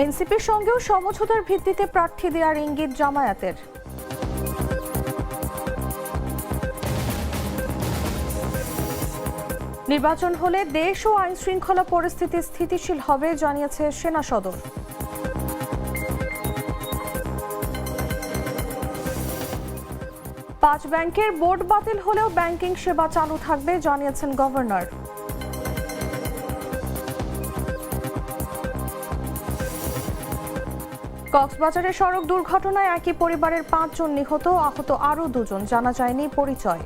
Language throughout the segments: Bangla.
এনসিপির সঙ্গেও সমঝোতার ভিত্তিতে প্রার্থী দেওয়ার ইঙ্গিত জামায়াতের। নির্বাচন হলে দেশ ও আইন শৃঙ্খলা পরিস্থিতি স্থিতিশীল হবে, জানিয়েছে সেনা সদর। পাঁচ ব্যাংকের বোর্ড বাতিল হলেও ব্যাংকিং সেবা চালু থাকবে, জানিয়েছেন গভর্নর। কক্সবাজারে সড়ক দুর্ঘটনায় একই পরিবারের পাঁচজন নিহত, আহত আরও দুজন, জানা যায়নি পরিচয়।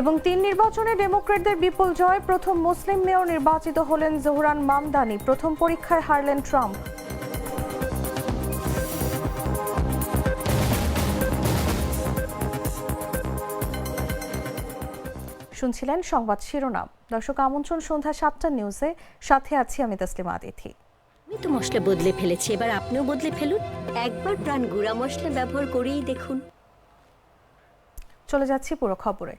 এবং তিন নির্বাচনে ডেমোক্রেটদের বিপুল জয়, প্রথম মুসলিম মেয়র নির্বাচিত হলেন জোহরান মামদানি, প্রথম পরীক্ষায় হারলেন ট্রাম্প। শুনছিলেন সংবাদ শিরোনাম। দর্শক আমন্ত্রণ সন্ধ্যা সাতটা নিউজে। সাথে আছি আমি তসলিমা আদিথি আমি তো মশলা বদলে ফেলেছি এবার আপনিও বদলে ফেলুন। একবার প্রাণ গুঁড়া মশলা ব্যবহার করেই দেখুন। চলে যাচ্ছি পুরো খবরে।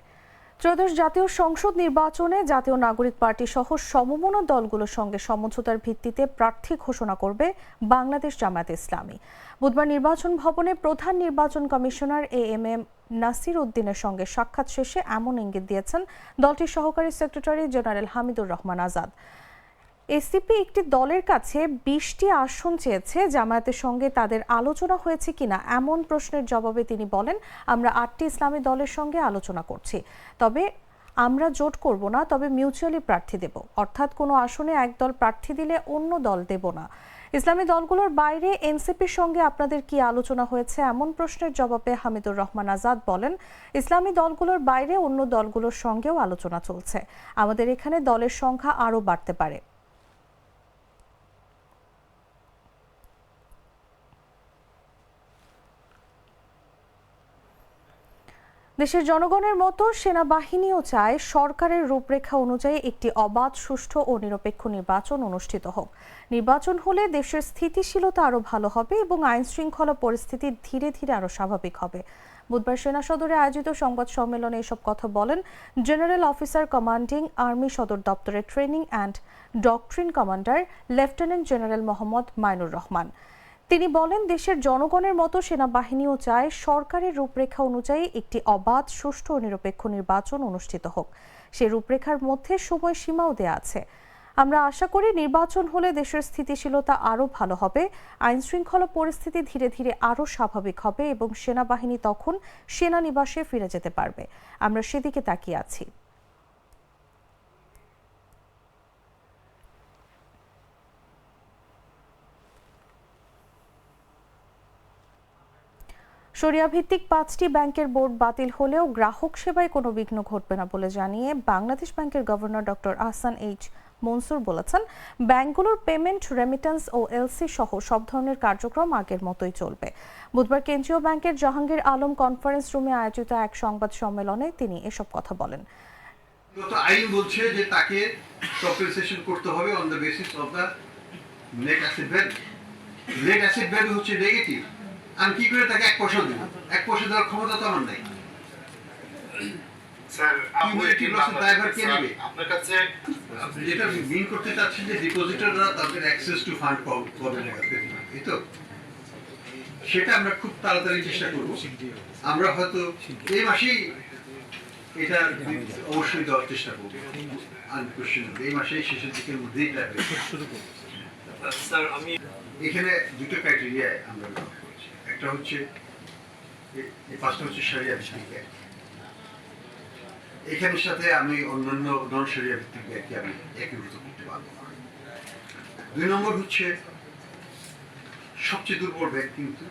ত্রয়োদশ জাতীয় সংসদ নির্বাচনে জাতীয় নাগরিক পার্টি সহ সমমনা দলগুলোর সঙ্গে সমঝোতার ভিত্তিতে প্রার্থী ঘোষণা করবে বাংলাদেশ জামায়াত ইসলামী। বুধবার নির্বাচন ভবনে প্রধান নির্বাচন commissioner A M M Nasir উদ্দিনের সঙ্গে সাক্ষাৎ শেষে এমন ইঙ্গিত দিয়েছেন দলটির সহকারী সেক্রেটারি জেনারেল হামিদুর রহমান আজাদ। এসিপি একটি দলের কাছে বিশটি আসন চেয়েছে, জামায়াতের সঙ্গে তাদের আলোচনা হয়েছে কিনা এমন প্রশ্নের জবাবে তিনি বলেন, আমরা আটটি ইসলামী দলের সঙ্গে আলোচনা করছি। তবে আমরা জোট করব না, তবে মিউচুয়ালি প্রার্থী দেব। অর্থাৎ কোনো আসনে এক দল প্রার্থী দিলে অন্য দল দেব না। ইসলামী দলগুলোর বাইরে এনসিপির সঙ্গে আপনাদের কি আলোচনা হয়েছে? এমন প্রশ্নের জবাবে হামিদুর রহমান আজাদ বলেন, ইসলামী দলগুলোর বাইরে অন্য দলগুলোর সঙ্গেও আলোচনা চলছে। আমাদের এখানে দলের সংখ্যা আরও বাড়তে পারে। দেশের জনগণের মতো সেনাবাহিনীও চায় সরকারের রূপরেখা অনুযায়ী একটি অবাধ, সুষ্ঠু ও নিরপেক্ষ নির্বাচন অনুষ্ঠিত হোক। নির্বাচন হলে দেশের স্থিতিশীলতা আরও ভালো হবে এবং আইন শৃঙ্খলা পরিস্থিতি ধীরে ধীরে আরও স্বাভাবিক হবে। বুধবার সেনা সদরে আয়োজিত সংবাদ সম্মেলনে এসব কথা বলেন জেনারেল অফিসার কমান্ডিং আর্মি সদর দপ্তরের training and doctrine commander lieutenant general Mohammad Mainur Rahman. তিনি বলেন, দেশের জনগণের মতো সেনাবাহিনীও চায় সরকারের রূপরেখা অনুযায়ী একটি অবাধ, সুষ্ঠু ও নিরপেক্ষ নির্বাচন অনুষ্ঠিত হোক। সে রূপরেখার মধ্যে সময়সীমাও দেয়া আছে। আমরা আশা করি নির্বাচন হলে দেশের স্থিতিশীলতা আরও ভালো হবে আইন শৃঙ্খলা পরিস্থিতি ধীরে ধীরে আরও স্বাভাবিক হবে এবং সেনাবাহিনী তখন সেনানিবাসে ফিরে যেতে পারবে। আমরা সেদিকে তাকিয়ে আছি। ভিত্তিক পাঁচটি ব্যাংকের বোর্ড বাতিল হলেও গ্রাহক সেবায় কোনো বিঘ্ন ঘটবে না বলে জানিয়ে বাংলাদেশ ব্যাংকের governor doctor Ahsan H Mansur বলেছেন, ব্যাংকগুলোর পেমেন্ট রেমিটেন্স ও এলসি সহ সব ধরনের কার্যক্রম আগের মতোই চলবে। বুধবার কেন্দ্রীয় ব্যাংকের জাহাঙ্গীর আলম কনফারেন্স রুমে আয়োজিত এক সংবাদ সম্মেলনে তিনি এসব কথা বলেন। আইন বলছে যে তাকে কম্পেনসেশন করতে হবে on the basis of the net value net value হচ্ছে নেগেটিভ আমি কি করে তাকে এক পয়সা দেব? এক পয়সা দেওয়ার ক্ষমতা তো আমার নাই। স্যার আপনি Cumulative কি loss এর দায়ভার কে স্যার, নেবে? আপনার কাছে যেটা মিন করতে চাচ্ছেন যে ডিপোজিটররা তাদের অ্যাক্সেস টু ফান্ড পাবে না এই তো? সেটা আমরা খুব তাড়াতাড়ি চেষ্টা করব। আমরা হয়তো এই মাসেই এটা অবশ্যই দেওয়ার চেষ্টা করব। এই মাসেই শেষের দিকের মধ্যেই এটা শুরু করব। স্যার আমি এখানে দুটো ক্রাইটেরিয়ায় আমরা একটা হচ্ছে পাঁচটা হচ্ছে সারিয়া ভিত্তিক এখানের সাথে আমি অন্যান্য নন সারিয়া ভিত্তিক ব্যাংককে আমি একীভূত করতে পারব দুই নম্বর হচ্ছে, সবচেয়ে দুর্বল ব্যাংক কিন্তু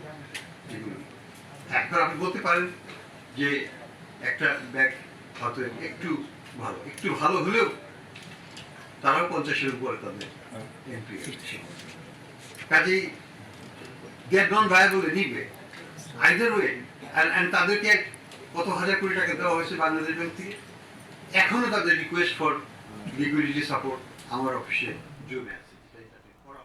একবার আপনি বলতে পারেন যে একটা ব্যাংক হয়তো একটু ভালো একটু ভালো হলেও তারাও পঞ্চাশের উপরে তাদের এমপি কাজেই they are non viable anyway either way and তাদেরকে কত হাজার কোটি টাকা দেওয়া হয়েছে বাংলাদেশ ব্যাংক থেকে এখনও তাদের রিকোয়েস্ট ফর লিকুইডিটি সাপোর্ট আমার অফিসে জমে আছে সেটাই তাদের করা।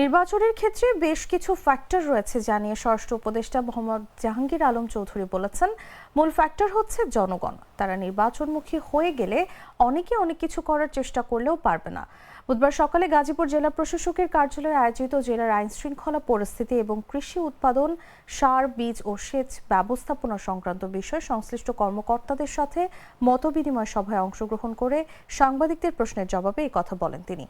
নির্বাচনের ক্ষেত্রে বেশ কিছু ফ্যাক্টর রয়েছে জানিয়ে স্বরাষ্ট্র উপদেষ্টা মোহাম্মদ জাহাঙ্গীর আলম চৌধুরী বলেছেন। মূল ফ্যাক্টর হচ্ছে জনগণ। তারা নির্বাচনমুখী হয়ে গেলে অনেকে অনেক কিছু করার চেষ্টা করলেও পারবে না। বুধবার সকালে গাজীপুর জেলা প্রশাসকের কার্যালয়ে আয়োজিত জেলার আইন শৃঙ্খলা পরিস্থিতি এবং কৃষি উৎপাদন, সার, বীজ ও সেচ ব্যবস্থাপনা সংক্রান্ত বিষয়ে সংশ্লিষ্ট কর্মকর্তাদের সাথে মতবিনিময় সভায় অংশগ্রহণ করে সাংবাদিকদের প্রশ্নের জবাবে এই কথা বলেন তিনি।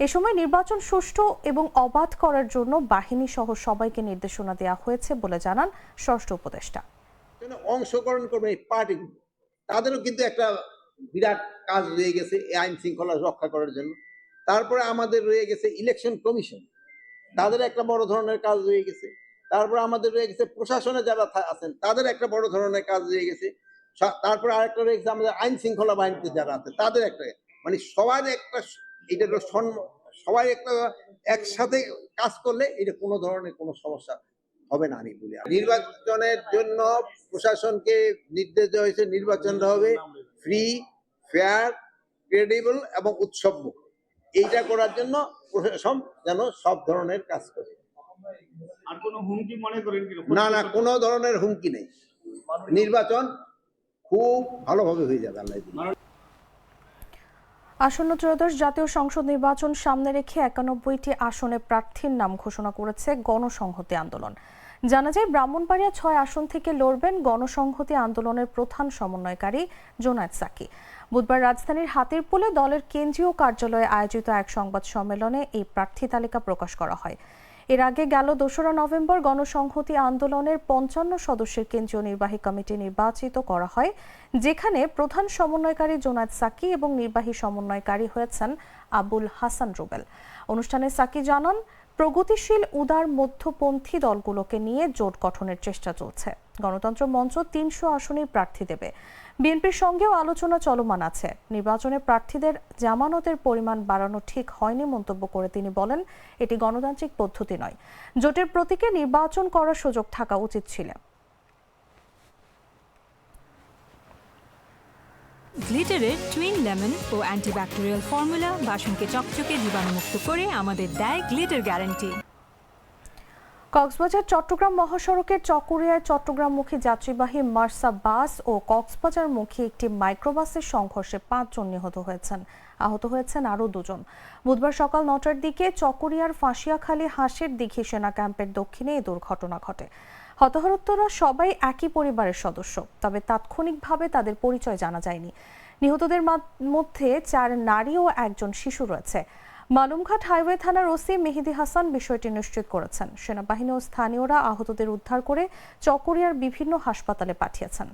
এ সময় নির্বাচন সুষ্ঠু এবং অবাধ করার জন্য বাহিনী সহ সবাইকে নির্দেশনা দেওয়া হয়েছে বলে জানান ষষ্ঠ উপদেষ্টা। অংশগ্রহণ করবে এই পার্টিগুলো তাদেরও কিন্তু একটা বিরাট কাজ রয়ে গেছে এই আইন শৃঙ্খলা রক্ষা করার জন্য। তারপরে আমাদের রয়ে গেছে ইলেকশন কমিশন তাদের একটা বড় ধরনের কাজ রয়ে গেছে। তারপরে আমাদের রয়ে গেছে প্রশাসনে যারা আছেন, তাদের একটা বড় ধরনের কাজ রয়ে গেছে। তারপরে আরেকটা রয়ে গেছে আমাদের আইন শৃঙ্খলা বাহিনীতে যারা আছে, তাদের একটা মানে সবার একটা এটা তো সবাই একটা একসাথে কাজ করলে এটা কোনো ধরনের কোনো সমস্যা হবে না আমি বলি। নির্বাচনের জন্য প্রশাসনকে নির্দেশ দেওয়া হয়েছে নির্বাচনটা হবে ফ্রি ফেয়ার ক্রেডিবল এবং উৎসব এইটা করার জন্য প্রশাসন যেন সব ধরনের কাজ করে। না না কোনো ধরনের হুমকি নেই। নির্বাচন খুব ভালোভাবে হয়ে যাবে আল্লাহ। আসন্ন ত্রয়োদশ জাতীয় সংসদ নির্বাচন সামনে রেখে একানব্বইটি আসনে প্রার্থীর নাম ঘোষণা করেছে গণসংহতি আন্দোলন। জানা যায়, ব্রাহ্মণবাড়িয়া ছয় আসন থেকে লড়বেন গণসংহতি আন্দোলনের প্রধান সমন্বয়কারী জোনায়দ সাকি। বুধবার রাজধানীর হাতিরপুলে দলের কেন্দ্রীয় কার্যালয়ে আয়োজিত এক সংবাদ সম্মেলনে এই প্রার্থী তালিকা প্রকাশ করা হয়। এর আগে গেল দোসরা নভেম্বর গণসংহতি আন্দোলনের পঞ্চান্ন সদস্যের কেন্দ্রীয় নির্বাহী কমিটি নির্বাচিত করা হয়, যেখানে প্রধান সমন্বয়কারী জোনায়েদ সাকি এবং নির্বাহী সমন্বয়কারী হয়েছেন আবুল হাসান রুবেল। অনুষ্ঠানে সাকি জানান, প্রগতিশীল, উদার, মধ্যপন্থী দলগুলোকে নিয়ে জোট গঠনের চেষ্টা চলছে। গণতন্ত্র মঞ্চ তিনশো আসনেই প্রার্থী দেবে। বিএনপির সঙ্গেও আলোচনা চলমান আছে। নির্বাচনে প্রার্থীদের জামানতের পরিমাণ বাড়ানো ঠিক হয়নি মন্তব্য করে তিনি বলেন, এটি গণতান্ত্রিক পদ্ধতি নয়। জোটের প্রতীকে নির্বাচন করার সুযোগ থাকা উচিত ছিল। গ্লিটারের টুইন লেমন ও অ্যান্টিব্যাকটেরিয়াল ফর্মুলা বাসনকে চকচকে জীবাণুমুক্ত করে আমাদের দেয় গ্লিটার গ্যারান্টি। কক্সবাজার, চট্টগ্রাম মহাসড়কের চকরিয়ায় চট্টগ্রামমুখী যাত্রীবাহী মার্সা বাস ও কক্সবাজারমুখী একটি মাইক্রোবাসের সংঘর্ষে পাঁচজন নিহত হয়েছেন। আহত হয়েছেন আরও দুজন। বুধবার সকাল নটার দিকে চকরিয়ার ফাঁসিয়াখালী হাঁসের দিঘি সেনা ক্যাম্পের দক্ষিণে এই দুর্ঘটনা ঘটে। হতাহতরা সবাই একই পরিবারের সদস্য, তবে তাৎক্ষণিকভাবে তাদের পরিচয় জানা যায়নি। নিহতদের মধ্যে চার নারী ও একজন শিশু রয়েছে। মালুমঘাট হাইওয়ে থানার ওসি মেহেদি হাসান বিষয়টি নিশ্চিত করেছেন। সেনাবাহিনী ও স্থানীয়রা আহতদের উদ্ধার করে চকরিয়ার বিভিন্ন হাসপাতালে পাঠিয়েছেন।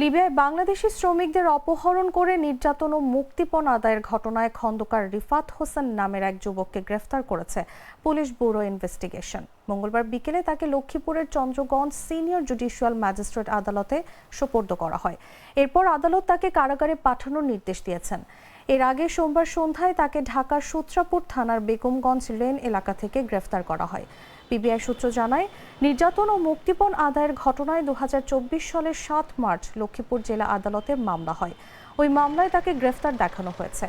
লিবিয়ায় বাংলাদেশি শ্রমিকদের অপহরণ করে নির্যাতন ও মুক্তিপণ আদায়ের ঘটনায় খন্দকার রিফাত হোসেন নামের এক যুবককে গ্রেফতার করেছে পুলিশ ব্যুরো ইনভেস্টিগেশন। মঙ্গলবার বিকেলে তাকে লক্ষ্মীপুরের চন্দ্রগঞ্জ সিনিয়র জুডিশিয়াল ম্যাজিস্ট্রেট আদালতে সোপর্দ করা হয়। এরপর আদালত তাকে কারাগারে পাঠানোর নির্দেশ দিয়েছেন। এর আগে সোমবার সন্ধ্যায় তাকে ঢাকার সূত্রাপুর থানার বেগমগঞ্জ লেন এলাকা থেকে গ্রেফতার করা হয়। পিবিআই সূত্র জানায়, নির্যাতন ও মুক্তিপণ আদায়ের ঘটনায় দুহাজার চব্বিশ সালের সাত মার্চ লক্ষ্মীপুর জেলা আদালতে মামলা হয়। ওই মামলায় তাকে গ্রেফতার দেখানো হয়েছে।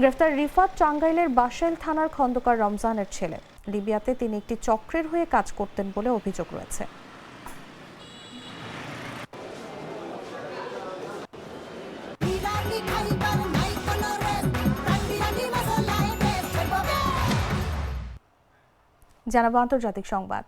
গ্রেফতার রিফাত চাঙ্গাইলের বাসেল থানার খন্দকার রমজানের ছেলে। লিবিয়াতে তিনি একটি চক্রের হয়ে কাজ করতেন বলে অভিযোগ রয়েছে। জানাব আন্তর্জাতিক সংবাদ।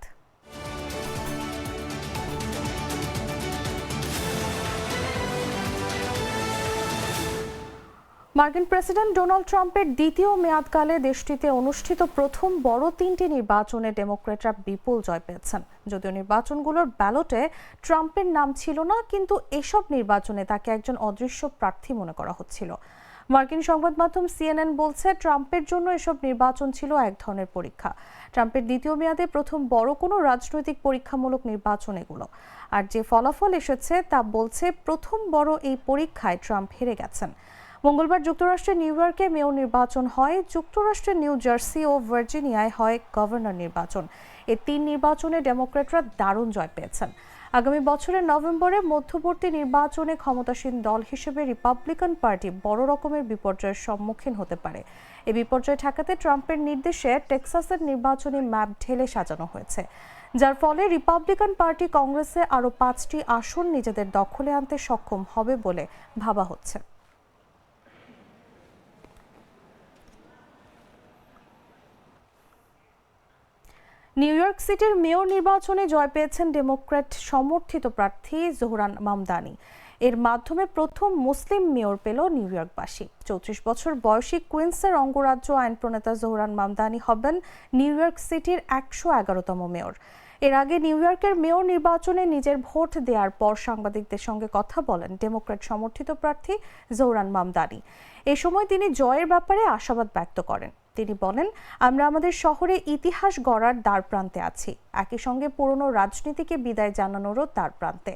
মার্কিন প্রেসিডেন্ট ডোনাল্ড ট্রাম্পের দ্বিতীয় মেয়াদকালে দেশটিতে অনুষ্ঠিত প্রথম বড় তিনটি নির্বাচনে ডেমোক্রেটরা বিপুল জয় পেয়েছেন। যদিও নির্বাচনগুলোর ব্যালটে ট্রাম্পের নাম ছিল না, কিন্তু এসব নির্বাচনে তাকে একজন অদৃশ্য প্রার্থী মনে করা হচ্ছিল। মার্কিন সংবাদ মাধ্যম সিএনএন বলছে, ট্রাম্পের জন্য এসব নির্বাচন ছিল এক ধরনের পরীক্ষা। ট্রাম্পের দ্বিতীয় মেয়াদে প্রথম বড় কোনো রাজনৈতিক পরীক্ষামূলক নির্বাচন এগুলো। আর যে ফলাফল এসেছে, তা বলছে প্রথম বড় এই পরীক্ষায় ট্রাম্প হেরে গেছেন। মঙ্গলবার যুক্তরাষ্ট্রের নিউ ইয়র্কে মেয়র নির্বাচন হয়। যুক্তরাষ্ট্রের নিউ জার্সি ও ভার্জিনিয়ায় হয় গভর্নর নির্বাচন। এই তিন নির্বাচনে ডেমোক্রেটরা দারুণ জয় পেয়েছেন। আগামী বছরের নভেম্বরে মধ্যবর্তী নির্বাচনে ক্ষমতাসীন দল হিসেবে রিপাবলিকান পার্টি বড় রকমের বিপর্যয়ের সম্মুখীন হতে পারে। এই বিপর্যয় ঠেকাতে ট্রাম্পের নির্দেশে টেক্সাসের নির্বাচনী ম্যাপ ঢেলে সাজানো হয়েছে। যার ফলে রিপাবলিকান পার্টি কংগ্রেসে আরও পাঁচটি আসন নিজেদের দখলে আনতে সক্ষম হবে বলে ভাবা হচ্ছে। নিউ ইয়র্ক সিটির মেয়র নির্বাচনে জয় পেয়েছেন ডেমোক্র্যাট সমর্থিত প্রার্থী জোহরান মামদানি। এর মাধ্যমে প্রথম মুসলিম মেয়র পেল নিউ ইয়র্কবাসী। চৌত্রিশ বছর বয়সী কুইন্সের অঙ্গরাজ্য আইন প্রণেতা জোহরান মামদানি হবেন নিউ ইয়র্ক সিটির একশো এগারোতম মেয়র। এর আগে নিউ ইয়র্কের মেয়র নির্বাচনে নিজের ভোট দেওয়ার পর সাংবাদিকদের সঙ্গে কথা বলেন ডেমোক্র্যাট সমর্থিত প্রার্থী জোহরান মামদানি। এ সময় তিনি জয়ের ব্যাপারে আশাবাদ ব্যক্ত করেন। তিনি বলেন আমরা আমাদের শহরে ইতিহাস গড়ার দ্বার প্রান্তে আছি। একই সঙ্গে পুরনো রাজনীতিকে বিদায় জানানোরও দ্বার প্রান্তে।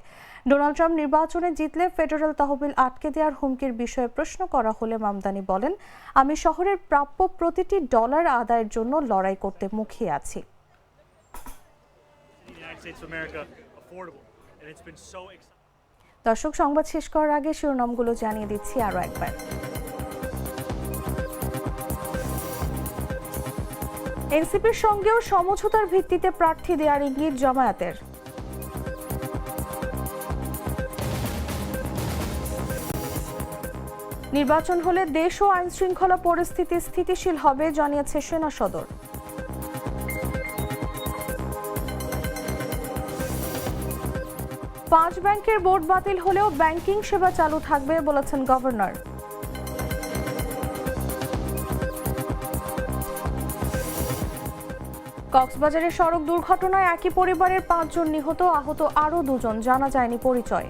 ডোনাল্ড ট্রাম্প নির্বাচনে জিতলে ফেডারেল তহবিল আটকে দেওয়ার হুমকির বিষয়ে প্রশ্ন করা হলে মামদানি বলেন আমি শহরের প্রাপ্য প্রতিটি ডলার আদায়ের জন্য লড়াই করতে মুখিয়ে আছি. দর্শক সংবাদ শেষ করার আগে শিরোনামগুলো জানিয়ে দিচ্ছি আরও একবার। এনসিপির সঙ্গেও সমঝোতার ভিত্তিতে প্রার্থী দেওয়ার ইঙ্গিত জামায়াতের। নির্বাচন হলে দেশ ও আইন শৃঙ্খলা পরিস্থিতি স্থিতিশীল হবে, জানিয়েছে সেনা সদর। পাঁচ ব্যাংকের বোর্ড বাতিল হলেও ব্যাংকিং সেবা চালু থাকবে বলেছেন গভর্নর। কক্সবাজারে সড়ক দুর্ঘটনায় একই পরিবারের পাঁচজন নিহত, আহত আরও দুজন, জানা যায়নি পরিচয়।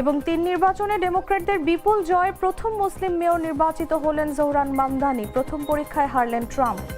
এবং তিন নির্বাচনে ডেমোক্র্যাটদের বিপুল জয়, প্রথম মুসলিম মেয়র নির্বাচিত হলেন জোহরান মামদানি, প্রথম পরীক্ষায় হারলেন ট্রাম্প।